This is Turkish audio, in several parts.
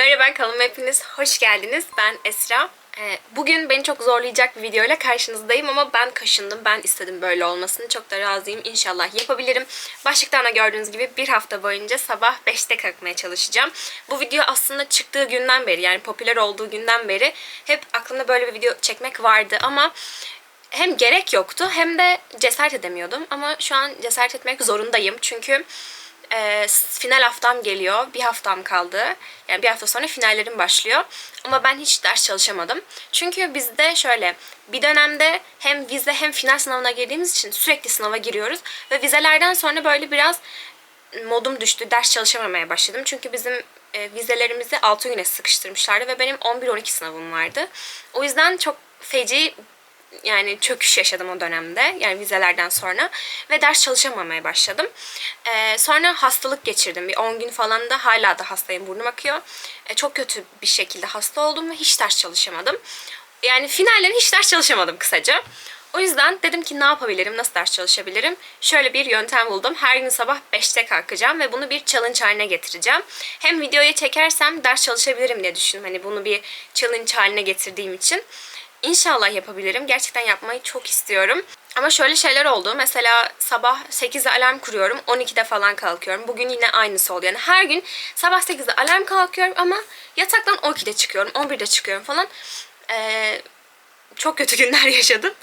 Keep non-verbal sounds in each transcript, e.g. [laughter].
Merhaba kanalıma hepiniz hoş geldiniz. Ben Esra. Ee, Bugün beni çok zorlayacak bir videoyla karşınızdayım ama ben kaşındım. Ben istedim böyle olmasını. Çok da razıyım. İnşallah yapabilirim. Başlıktan da gördüğünüz gibi bir hafta boyunca sabah 5'te kalkmaya çalışacağım. Bu video aslında çıktığı günden beri yani popüler olduğu günden beri hep aklımda böyle bir video çekmek vardı ama hem gerek yoktu hem de cesaret edemiyordum. Ama şu an cesaret etmek zorundayım. Çünkü e, final haftam geliyor. Bir haftam kaldı. Yani bir hafta sonra finallerim başlıyor. Ama ben hiç ders çalışamadım. Çünkü bizde şöyle bir dönemde hem vize hem final sınavına girdiğimiz için sürekli sınava giriyoruz. Ve vizelerden sonra böyle biraz modum düştü. Ders çalışamamaya başladım. Çünkü bizim e, vizelerimizi 6 güne sıkıştırmışlardı ve benim 11-12 sınavım vardı. O yüzden çok feci yani çöküş yaşadım o dönemde. Yani vizelerden sonra. Ve ders çalışamamaya başladım. Ee, sonra hastalık geçirdim. Bir 10 gün falan da hala da hastayım. Burnum akıyor. Ee, çok kötü bir şekilde hasta oldum ve hiç ders çalışamadım. Yani finalleri hiç ders çalışamadım kısaca. O yüzden dedim ki ne yapabilirim, nasıl ders çalışabilirim? Şöyle bir yöntem buldum. Her gün sabah 5'te kalkacağım ve bunu bir challenge haline getireceğim. Hem videoyu çekersem ders çalışabilirim diye düşündüm. Hani bunu bir challenge haline getirdiğim için. İnşallah yapabilirim. Gerçekten yapmayı çok istiyorum. Ama şöyle şeyler oldu. Mesela sabah 8'de alarm kuruyorum. 12'de falan kalkıyorum. Bugün yine aynısı oldu. Yani her gün sabah 8'de alarm kalkıyorum ama yataktan 12'de çıkıyorum. 11'de çıkıyorum falan. Ee, çok kötü [laughs] günler yaşadım.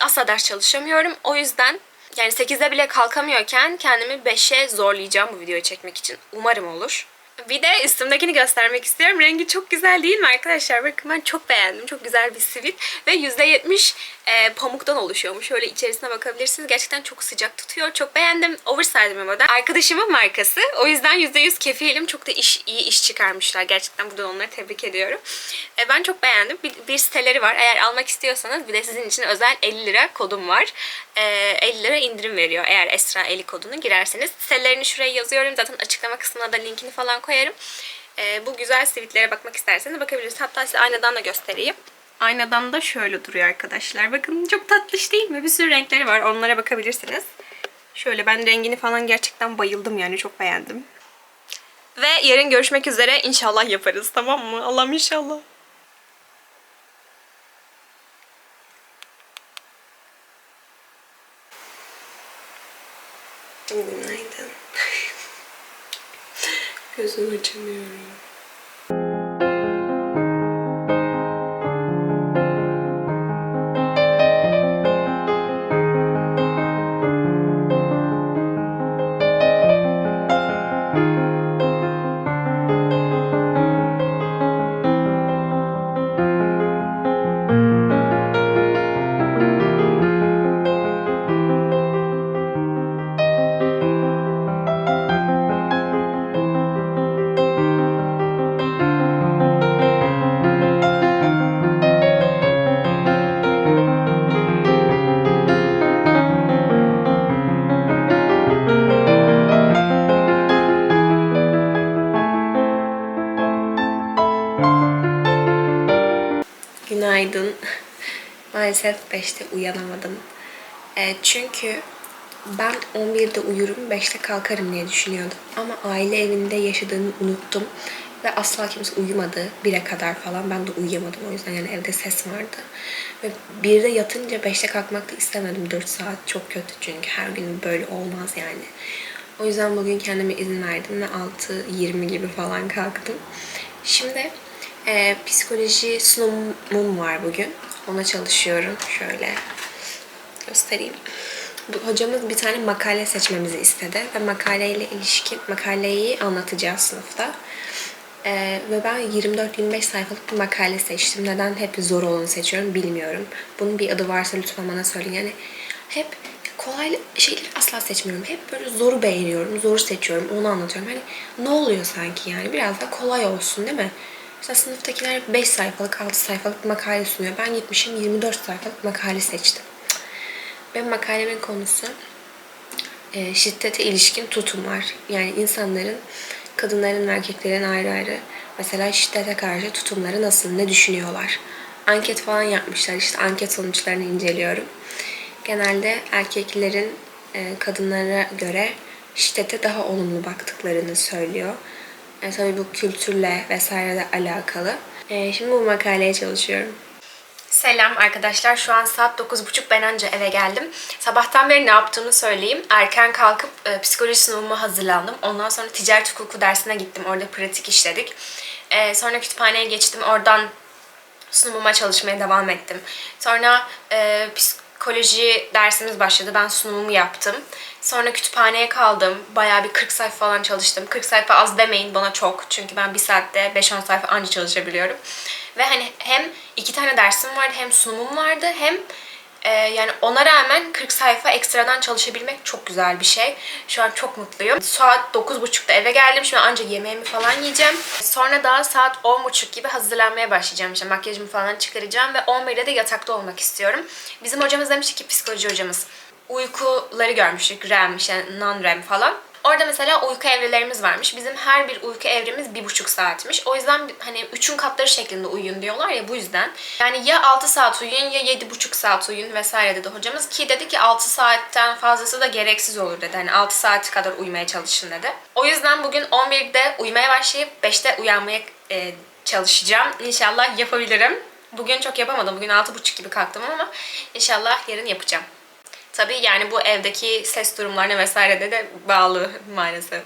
Asla ders çalışamıyorum. O yüzden yani 8'de bile kalkamıyorken kendimi 5'e zorlayacağım bu videoyu çekmek için. Umarım olur. Bir de üstümdekini göstermek istiyorum. Rengi çok güzel değil mi arkadaşlar? Bakın ben çok beğendim. Çok güzel bir sivit. Ve %70 e, pamuktan oluşuyormuş. Şöyle içerisine bakabilirsiniz. Gerçekten çok sıcak tutuyor. Çok beğendim. Oversize bir model. Arkadaşımın markası. O yüzden %100 kefilim. Çok da iş, iyi iş çıkarmışlar. Gerçekten burada onları tebrik ediyorum. E, ben çok beğendim. Bir, bir siteleri var. Eğer almak istiyorsanız bir de sizin için özel 50 lira kodum var. E, 50 lira indirim veriyor. Eğer Esra 50 kodunu girerseniz. Sitelerini şuraya yazıyorum. Zaten açıklama kısmına da linkini falan koyarım. E, bu güzel sivitlere bakmak isterseniz bakabilirsiniz. Hatta size aynadan da göstereyim. Aynadan da şöyle duruyor arkadaşlar. Bakın çok tatlış değil mi? Bir sürü renkleri var. Onlara bakabilirsiniz. Şöyle ben rengini falan gerçekten bayıldım yani. Çok beğendim. Ve yarın görüşmek üzere. İnşallah yaparız tamam mı? Allah'ım inşallah. Günaydın. Gözümü Günaydın. [laughs] Maalesef 5'te uyanamadım. E, çünkü ben 11'de uyurum, 5'te kalkarım diye düşünüyordum. Ama aile evinde yaşadığımı unuttum. Ve asla kimse uyumadı. 1'e kadar falan. Ben de uyuyamadım o yüzden. Yani evde ses vardı. Ve 1'de yatınca 5'te kalkmak da istemedim. 4 saat çok kötü çünkü her gün böyle olmaz yani. O yüzden bugün kendime izin verdim ve 6.20 gibi falan kalktım. Şimdi e, psikoloji sunumum var bugün. Ona çalışıyorum. Şöyle göstereyim. Hocamız bir tane makale seçmemizi istedi ve makaleyle ilişkin makaleyi anlatacağız sınıfta. E, ve ben 24-25 sayfalık bir makale seçtim. Neden hep zor olanı seçiyorum bilmiyorum. Bunun bir adı varsa lütfen bana söyleyin. Yani hep kolay şeyleri asla seçmiyorum. Hep böyle zoru beğeniyorum, zoru seçiyorum, onu anlatıyorum. Hani ne oluyor sanki yani? Biraz da kolay olsun değil mi? Mesela sınıftakiler 5 sayfalık, 6 sayfalık makale sunuyor. Ben gitmişim 24 sayfalık makale seçtim. Benim makalemin konusu e, şiddete ilişkin tutumlar. Yani insanların, kadınların erkeklerin ayrı ayrı mesela şiddete karşı tutumları nasıl, ne düşünüyorlar? Anket falan yapmışlar. İşte anket sonuçlarını inceliyorum. Genelde erkeklerin e, kadınlara göre şiddete daha olumlu baktıklarını söylüyor. E, tabii bu kültürle vesaire de alakalı. E, şimdi bu makaleye çalışıyorum. Selam arkadaşlar. Şu an saat 9.30 ben anca eve geldim. Sabahtan beri ne yaptığımı söyleyeyim. Erken kalkıp e, psikoloji sunumuma hazırlandım. Ondan sonra ticaret hukuku dersine gittim. Orada pratik işledik. E, sonra kütüphaneye geçtim. Oradan sunumuma çalışmaya devam ettim. Sonra e, psikoloji dersimiz başladı. Ben sunumumu yaptım. Sonra kütüphaneye kaldım. Bayağı bir 40 sayfa falan çalıştım. 40 sayfa az demeyin bana çok. Çünkü ben bir saatte 5-10 sayfa anca çalışabiliyorum. Ve hani hem iki tane dersim vardı hem sunumum vardı hem e, yani ona rağmen 40 sayfa ekstradan çalışabilmek çok güzel bir şey. Şu an çok mutluyum. Saat 9.30'da eve geldim. Şimdi anca yemeğimi falan yiyeceğim. Sonra daha saat 10.30 gibi hazırlanmaya başlayacağım. İşte makyajımı falan çıkaracağım ve 11'de de yatakta olmak istiyorum. Bizim hocamız demişti ki psikoloji hocamız uykuları görmüştük. REM, işte non-REM falan. Orada mesela uyku evrelerimiz varmış. Bizim her bir uyku evremiz bir buçuk saatmiş. O yüzden hani üçün katları şeklinde uyuyun diyorlar ya bu yüzden. Yani ya 6 saat uyuyun ya yedi buçuk saat uyuyun vesaire dedi hocamız. Ki dedi ki 6 saatten fazlası da gereksiz olur dedi. Hani 6 saat kadar uyumaya çalışın dedi. O yüzden bugün 11'de uyumaya başlayıp 5'te uyanmaya e, çalışacağım. İnşallah yapabilirim. Bugün çok yapamadım. Bugün 6.30 gibi kalktım ama inşallah yarın yapacağım. Tabii yani bu evdeki ses durumlarına vesaire de, de bağlı maalesef.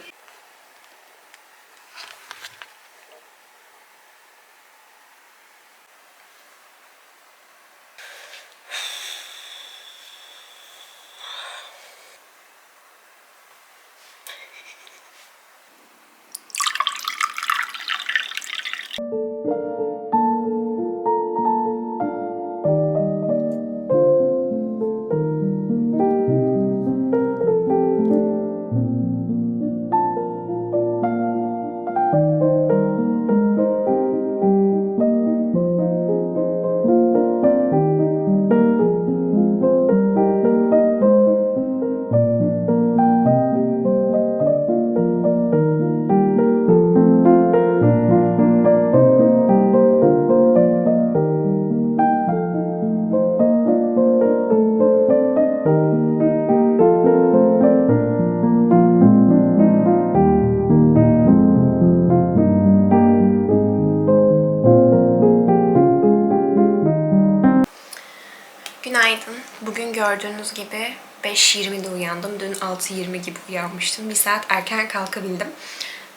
Gördüğünüz gibi 5.20'de uyandım. Dün 6.20 gibi uyanmıştım. Bir saat erken kalkabildim.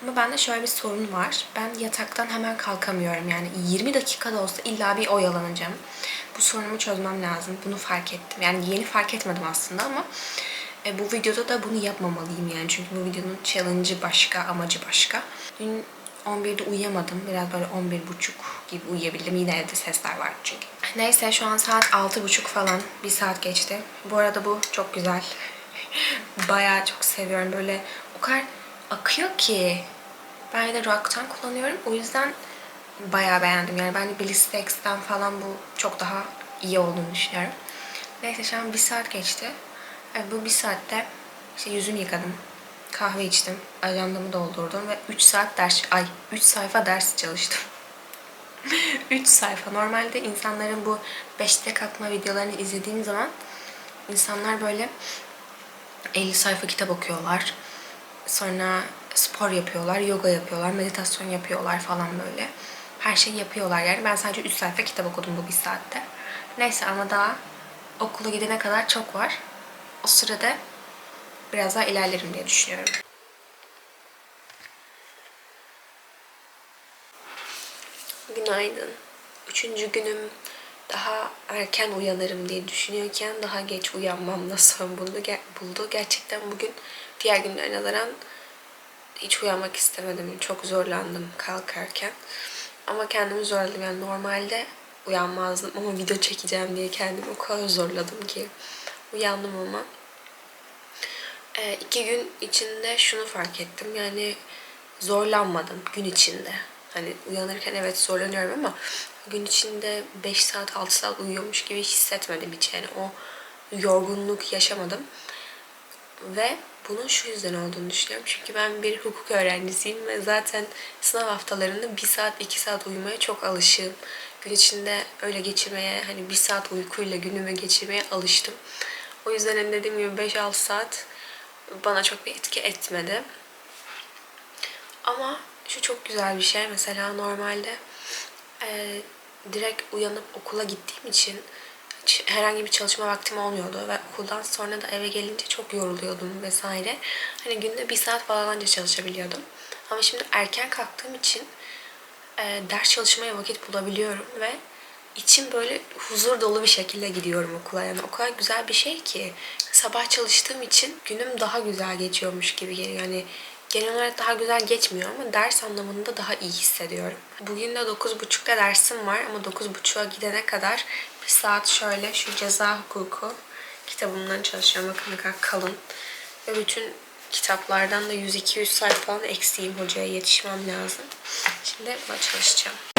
Ama bende şöyle bir sorun var. Ben yataktan hemen kalkamıyorum. Yani 20 dakikada olsa illa bir oyalanacağım. Bu sorunumu çözmem lazım. Bunu fark ettim. Yani yeni fark etmedim aslında ama e, bu videoda da bunu yapmamalıyım yani. Çünkü bu videonun challenge'ı başka, amacı başka. Dün 11'de uyuyamadım. Biraz böyle 11.30 gibi uyuyabildim. Yine evde sesler vardı çünkü. Neyse şu an saat 6.30 falan. Bir saat geçti. Bu arada bu çok güzel. [laughs] Bayağı çok seviyorum. Böyle o kadar akıyor ki. Ben de Rock'tan kullanıyorum. O yüzden bayağı beğendim. Yani ben de falan bu çok daha iyi olduğunu düşünüyorum. Neyse şu an bir saat geçti. E, bu bir saatte işte yüzümü yıkadım. Kahve içtim. Ajandamı doldurdum ve 3 saat ders, ay 3 sayfa ders çalıştım. [laughs] 3 sayfa. Normalde insanların bu 5'te kalkma videolarını izlediğim zaman insanlar böyle 50 sayfa kitap okuyorlar. Sonra spor yapıyorlar, yoga yapıyorlar, meditasyon yapıyorlar falan böyle. Her şeyi yapıyorlar yani. Ben sadece 3 sayfa kitap okudum bu bir saatte. Neyse ama daha okula gidene kadar çok var. O sırada biraz daha ilerlerim diye düşünüyorum. Günaydın. Üçüncü günüm daha erken uyanırım diye düşünüyorken daha geç uyanmamla son buldu. buldu. Gerçekten bugün diğer günlerine nazaran hiç uyanmak istemedim. Çok zorlandım kalkarken. Ama kendimi zorladım. Yani normalde uyanmazdım ama video çekeceğim diye kendimi o kadar zorladım ki uyandım ama e, iki gün içinde şunu fark ettim. Yani zorlanmadım gün içinde. Hani uyanırken evet zorlanıyorum ama gün içinde 5 saat 6 saat uyuyormuş gibi hissetmedim hiç. Yani o yorgunluk yaşamadım. Ve bunun şu yüzden olduğunu düşünüyorum. Çünkü ben bir hukuk öğrencisiyim ve zaten sınav haftalarında 1 saat 2 saat uyumaya çok alışığım. Gün içinde öyle geçirmeye hani 1 saat uykuyla günümü geçirmeye alıştım. O yüzden hani dediğim gibi 5-6 saat bana çok bir etki etmedi. Ama Şu çok güzel bir şey. Mesela normalde e, direkt uyanıp okula gittiğim için herhangi bir çalışma vaktim olmuyordu ve okuldan sonra da eve gelince çok yoruluyordum vesaire. Hani günde bir saat falan anca çalışabiliyordum. Ama şimdi erken kalktığım için e, ders çalışmaya vakit bulabiliyorum ve içim böyle huzur dolu bir şekilde gidiyorum okula. Yani o kadar güzel bir şey ki sabah çalıştığım için günüm daha güzel geçiyormuş gibi geliyor. Yani genel olarak daha güzel geçmiyor ama ders anlamında daha iyi hissediyorum. Bugün de 9.30'da dersim var ama 9.30'a gidene kadar bir saat şöyle şu ceza hukuku kitabımdan çalışıyorum. Bakın ne kadar kalın. Ve bütün kitaplardan da 100-200 sayfa falan eksiğim. Hocaya yetişmem lazım. Şimdi buna çalışacağım.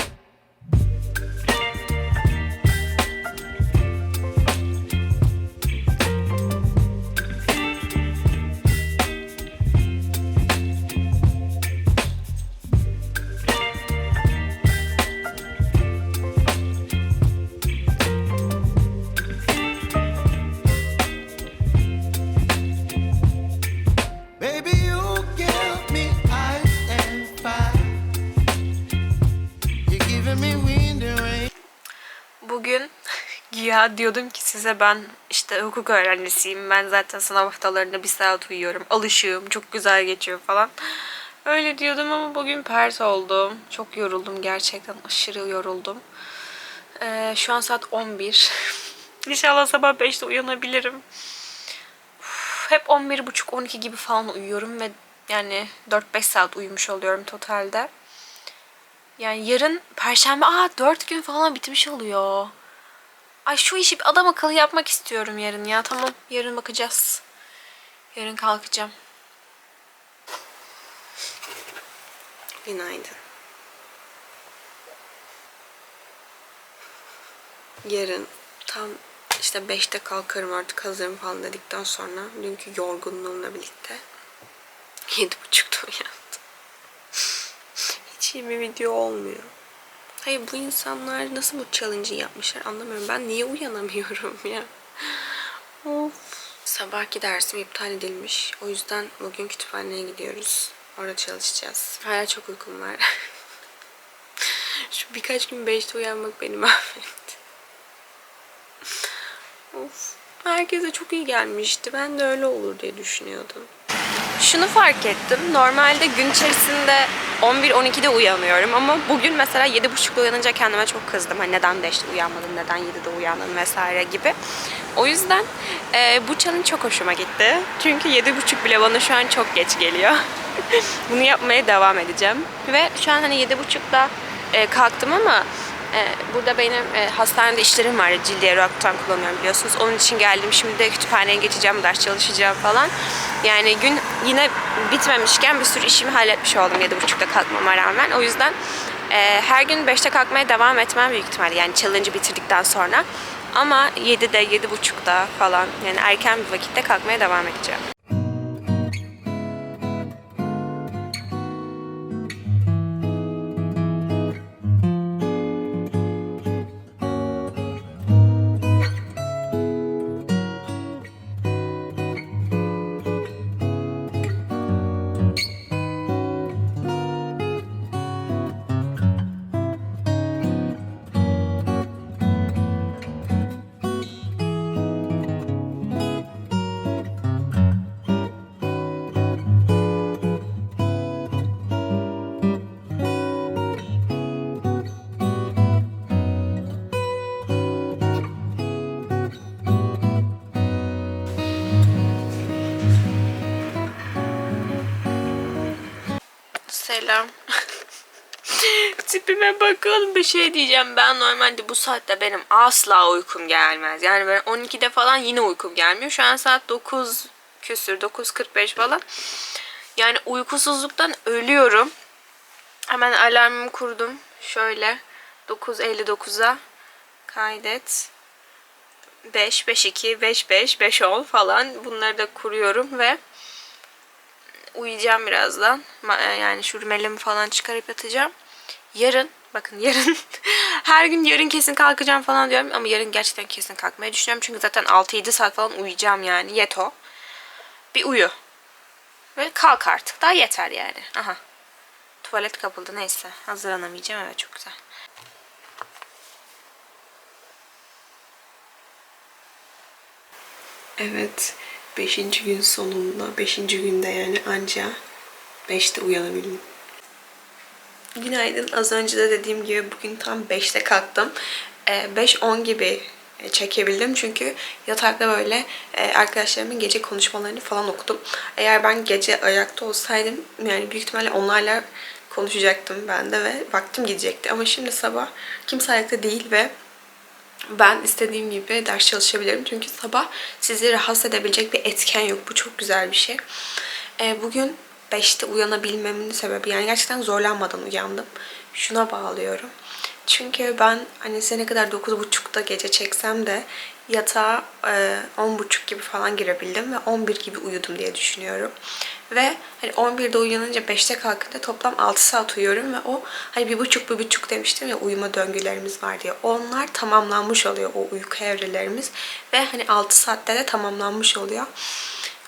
Güya diyordum ki size ben işte hukuk öğrencisiyim. Ben zaten sınav haftalarında bir saat uyuyorum. Alışığım. Çok güzel geçiyor falan. Öyle diyordum ama bugün pert oldum. Çok yoruldum gerçekten. Aşırı yoruldum. Ee, şu an saat 11. [laughs] İnşallah sabah 5'te uyanabilirim. Uf, hep 11.30-12 gibi falan uyuyorum ve yani 4-5 saat uyumuş oluyorum totalde. Yani yarın perşembe aa 4 gün falan bitmiş oluyor. Ay şu işi bir adam akıllı yapmak istiyorum yarın ya. Tamam yarın bakacağız. Yarın kalkacağım. Günaydın. Yarın tam işte 5'te kalkarım artık hazırım falan dedikten sonra dünkü yorgunluğumla birlikte 7.30'da uyandım. [laughs] Hiç iyi bir video olmuyor. Hayır bu insanlar nasıl bu challenge'ı yapmışlar anlamıyorum. Ben niye uyanamıyorum [laughs] ya? Of. Sabahki dersim iptal edilmiş. O yüzden bugün kütüphaneye gidiyoruz. Orada çalışacağız. Hala çok uykum var. [laughs] Şu birkaç gün 5'te uyanmak beni [laughs] mahvetti. Of. Herkese çok iyi gelmişti. Ben de öyle olur diye düşünüyordum. Şunu fark ettim. Normalde gün içerisinde 11-12'de uyanıyorum ama bugün mesela 7.30'da uyanınca kendime çok kızdım. Hani neden 5'te uyanmadın, neden 7'de uyandın vesaire gibi. O yüzden e, bu challenge çok hoşuma gitti. Çünkü 7.30 bile bana şu an çok geç geliyor. [laughs] Bunu yapmaya devam edeceğim. Ve şu an hani 7.30'da e, kalktım ama e, burada benim e, hastanede işlerim var. Cildiye Rock'tan kullanıyorum biliyorsunuz. Onun için geldim. Şimdi de kütüphaneye geçeceğim, ders çalışacağım falan. Yani gün yine bitmemişken bir sürü işimi halletmiş oldum 7.30'da kalkmama rağmen. O yüzden e, her gün 5'te kalkmaya devam etmem büyük ihtimalle. Yani challenge'ı bitirdikten sonra. Ama 7'de, 7.30'da falan yani erken bir vakitte kalkmaya devam edeceğim. Selam. [laughs] Tipime bakın bir şey diyeceğim. Ben normalde bu saatte benim asla uykum gelmez. Yani ben 12'de falan yine uykum gelmiyor. Şu an saat 9 küsür 9.45 falan. Yani uykusuzluktan ölüyorum. Hemen alarmımı kurdum. Şöyle 9.59'a kaydet. 5, 5, 2, 5, 5, 5, 10 falan bunları da kuruyorum ve uyuyacağım birazdan. Ma- Yani şu rümelimi falan çıkarıp yatacağım. Yarın, bakın yarın [laughs] her gün yarın kesin kalkacağım falan diyorum ama yarın gerçekten kesin kalkmayı düşünüyorum. Çünkü zaten 6-7 saat falan uyuyacağım yani. Yeto. Bir uyu. Ve kalk artık. Daha yeter yani. Aha. Tuvalet kapıldı neyse. Hazırlanamayacağım. Evet çok güzel. Evet. Beşinci gün sonunda. Beşinci günde yani anca beşte uyanabildim. Günaydın. Az önce de dediğim gibi bugün tam 5'te kalktım. Ee, 5-10 gibi e, çekebildim çünkü yatakta böyle e, arkadaşlarımın gece konuşmalarını falan okudum. Eğer ben gece ayakta olsaydım yani büyük ihtimalle onlarla konuşacaktım ben de ve vaktim gidecekti. Ama şimdi sabah kimse ayakta değil ve ben istediğim gibi ders çalışabilirim. Çünkü sabah sizi rahatsız edebilecek bir etken yok. Bu çok güzel bir şey. Ee, bugün 5'te uyanabilmemin sebebi yani gerçekten zorlanmadan uyandım. Şuna bağlıyorum. Çünkü ben hani size kadar 9.30'da gece çeksem de yatağa e, 10.30 gibi falan girebildim ve 11 gibi uyudum diye düşünüyorum. Ve hani 11'de uyanınca 5'te kalkınca toplam 6 saat uyuyorum ve o hani bir buçuk bir buçuk demiştim ya uyuma döngülerimiz var diye. Onlar tamamlanmış oluyor o uyku evrelerimiz ve hani 6 saatte de tamamlanmış oluyor.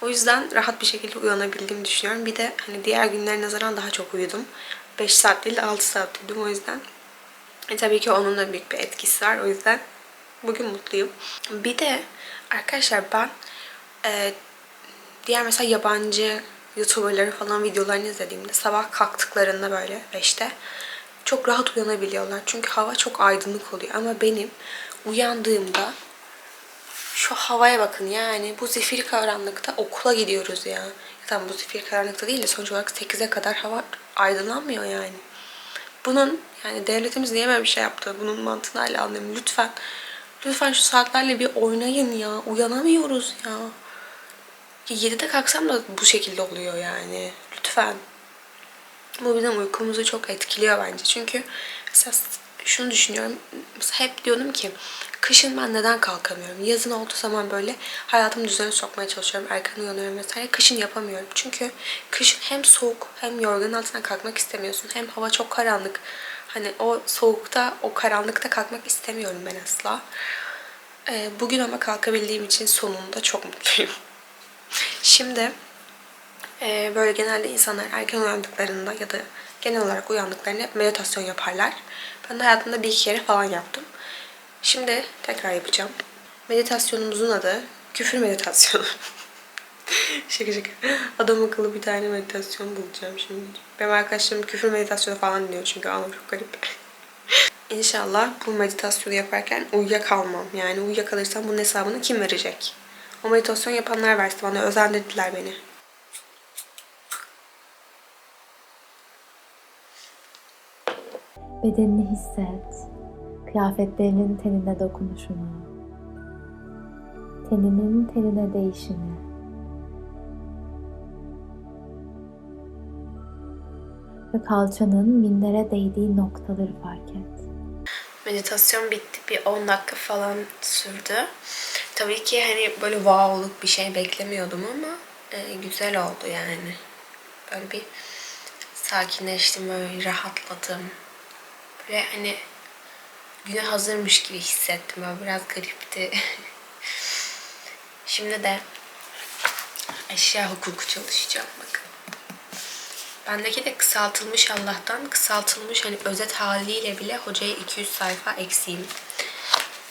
O yüzden rahat bir şekilde uyanabildiğimi düşünüyorum. Bir de hani diğer günlere nazaran daha çok uyudum. 5 saat değil de 6 saat uyudum o yüzden. E, tabii ki onun da büyük bir etkisi var. O yüzden bugün mutluyum. Bir de arkadaşlar ben e, diğer mesela yabancı YouTuber'ları falan videolarını izlediğimde sabah kalktıklarında böyle 5'te çok rahat uyanabiliyorlar. Çünkü hava çok aydınlık oluyor. Ama benim uyandığımda şu havaya bakın yani bu zifiri karanlıkta okula gidiyoruz ya. Tamam bu zifiri karanlıkta değil de sonuç olarak 8'e kadar hava aydınlanmıyor yani. Bunun yani devletimiz niye böyle bir şey yaptı? Bunun mantığını hala anlamıyorum. Lütfen lütfen şu saatlerle bir oynayın ya. Uyanamıyoruz ya. Ya 7'de kalksam da bu şekilde oluyor yani. Lütfen. Bu bizim uykumuzu çok etkiliyor bence. Çünkü mesela şunu düşünüyorum. Hep diyordum ki kışın ben neden kalkamıyorum? Yazın olduğu zaman böyle hayatımı düzene sokmaya çalışıyorum. Erken uyanıyorum vesaire. Kışın yapamıyorum. Çünkü kışın hem soğuk hem yorganın altından kalkmak istemiyorsun. Hem hava çok karanlık. Hani o soğukta, o karanlıkta kalkmak istemiyorum ben asla. Ee, bugün ama kalkabildiğim için sonunda çok mutluyum. [laughs] Şimdi ee, böyle genelde insanlar erken uyandıklarında ya da genel olarak uyandıklarında hep meditasyon yaparlar. Ben de hayatımda bir iki kere falan yaptım. Şimdi tekrar yapacağım. Meditasyonumuzun adı küfür meditasyonu. [laughs] şaka şaka. Adam akıllı bir tane meditasyon bulacağım şimdi. Benim arkadaşlarım küfür meditasyonu falan diyor çünkü anlam çok garip. [laughs] İnşallah bu meditasyonu yaparken uyuyakalmam. Yani uyuyakalırsam bunun hesabını kim verecek? O meditasyon yapanlar versin bana. Özendirdiler beni. Bedenini hisset. Kıyafetlerinin tenine dokunuşunu. Teninin tenine değişimi. Ve kalçanın minlere değdiği noktaları fark et. Meditasyon bitti. Bir 10 dakika falan sürdü. Tabii ki hani böyle wow'luk bir şey beklemiyordum ama e, güzel oldu yani. Böyle bir sakinleştim, böyle rahatladım. Böyle hani güne hazırmış gibi hissettim. Böyle biraz garipti. [laughs] Şimdi de eşya hukuku çalışacağım bakın. Bendeki de kısaltılmış Allah'tan. Kısaltılmış hani özet haliyle bile hocaya 200 sayfa eksiğim.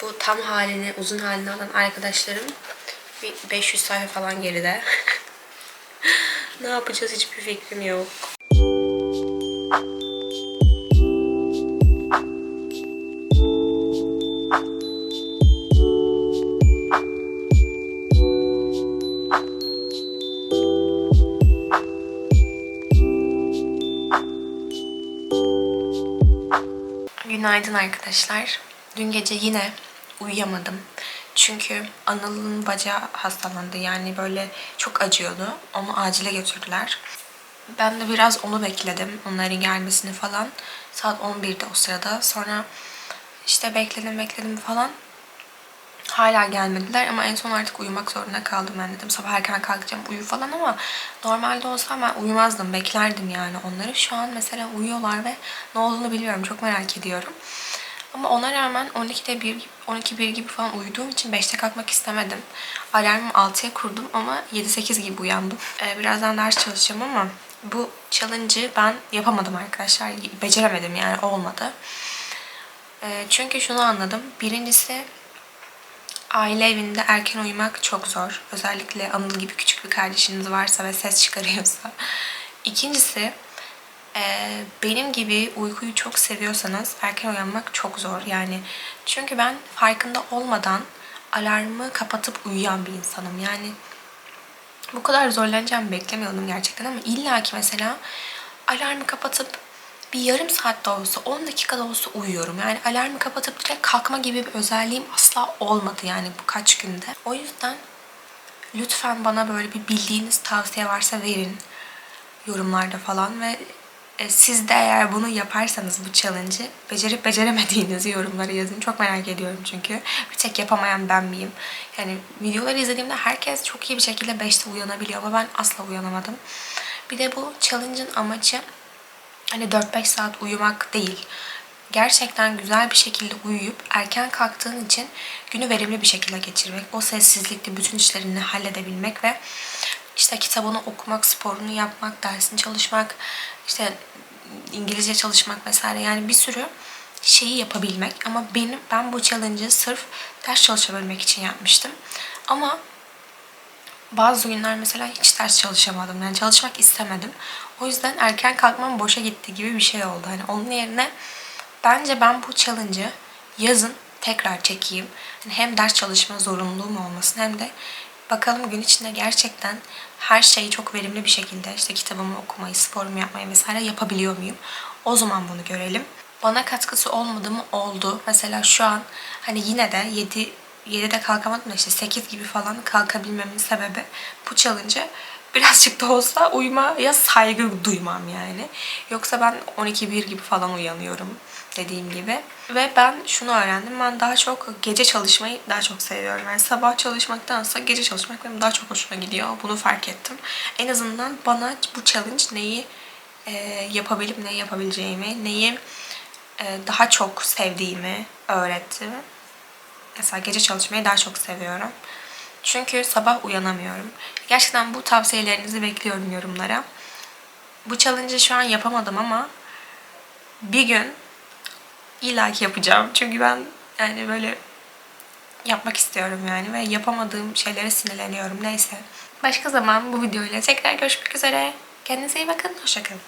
Bu tam halini, uzun halini alan arkadaşlarım bir 500 sayfa falan geride. [laughs] ne yapacağız hiçbir fikrim yok. Günaydın arkadaşlar. Dün gece yine uyuyamadım. Çünkü Anıl'ın bacağı hastalandı. Yani böyle çok acıyordu. Onu acile götürdüler. Ben de biraz onu bekledim. Onların gelmesini falan. Saat 11'de o sırada. Sonra işte bekledim bekledim falan. Hala gelmediler ama en son artık uyumak zorunda kaldım ben dedim. Sabah erken kalkacağım uyu falan ama normalde olsam ben uyumazdım. Beklerdim yani onları. Şu an mesela uyuyorlar ve ne olduğunu biliyorum. Çok merak ediyorum. Ama ona rağmen 12'de 1, 12 1 gibi falan uyuduğum için 5'te kalkmak istemedim. Alarmımı 6'ya kurdum ama 7-8 gibi uyandım. Ee, birazdan ders çalışacağım ama bu challenge'ı ben yapamadım arkadaşlar. Beceremedim yani olmadı. Ee, çünkü şunu anladım. Birincisi aile evinde erken uyumak çok zor. Özellikle Anıl gibi küçük bir kardeşiniz varsa ve ses çıkarıyorsa. [laughs] İkincisi e, benim gibi uykuyu çok seviyorsanız erken uyanmak çok zor. Yani çünkü ben farkında olmadan alarmı kapatıp uyuyan bir insanım. Yani bu kadar zorlanacağımı beklemiyordum gerçekten ama illaki mesela alarmı kapatıp bir yarım saat de olsa 10 dakika da olsa uyuyorum. Yani alarmı kapatıp direkt kalkma gibi bir özelliğim asla olmadı yani bu kaç günde. O yüzden lütfen bana böyle bir bildiğiniz tavsiye varsa verin yorumlarda falan ve e, siz de eğer bunu yaparsanız bu challenge'ı becerip beceremediğinizi [laughs] yorumlara yazın. Çok merak ediyorum çünkü. Bir tek yapamayan ben miyim? Yani videoları izlediğimde herkes çok iyi bir şekilde 5'te uyanabiliyor ama ben asla uyanamadım. Bir de bu challenge'ın amacı hani 4-5 saat uyumak değil. Gerçekten güzel bir şekilde uyuyup erken kalktığın için günü verimli bir şekilde geçirmek. O sessizlikte bütün işlerini halledebilmek ve işte kitabını okumak, sporunu yapmak, dersini çalışmak, işte İngilizce çalışmak vesaire yani bir sürü şeyi yapabilmek. Ama benim ben bu challenge'ı sırf ders çalışabilmek için yapmıştım. Ama bazı günler mesela hiç ders çalışamadım. Yani çalışmak istemedim. O yüzden erken kalkmam boşa gitti gibi bir şey oldu. Hani onun yerine bence ben bu challenge'ı yazın tekrar çekeyim. Yani hem ders çalışma zorunluluğum olmasın hem de bakalım gün içinde gerçekten her şeyi çok verimli bir şekilde işte kitabımı okumayı, sporumu yapmayı vesaire yapabiliyor muyum? O zaman bunu görelim. Bana katkısı olmadı mı? Oldu. Mesela şu an hani yine de 7 7'de kalkamadım da işte 8 gibi falan kalkabilmemin sebebi bu challenge'ı birazcık da olsa uyumaya saygı duymam yani. Yoksa ben 12-1 gibi falan uyanıyorum dediğim gibi. Ve ben şunu öğrendim. Ben daha çok gece çalışmayı daha çok seviyorum. Yani sabah çalışmaktansa gece çalışmak benim daha çok hoşuma gidiyor. Bunu fark ettim. En azından bana bu challenge neyi e, yapabilip neyi yapabileceğimi, neyi e, daha çok sevdiğimi öğretti. Mesela gece çalışmayı daha çok seviyorum. Çünkü sabah uyanamıyorum. Gerçekten bu tavsiyelerinizi bekliyorum yorumlara. Bu challenge'ı şu an yapamadım ama bir gün illaki yapacağım. Çünkü ben yani böyle yapmak istiyorum yani ve yapamadığım şeylere sinirleniyorum. Neyse. Başka zaman bu videoyla tekrar görüşmek üzere. Kendinize iyi bakın. Hoşçakalın.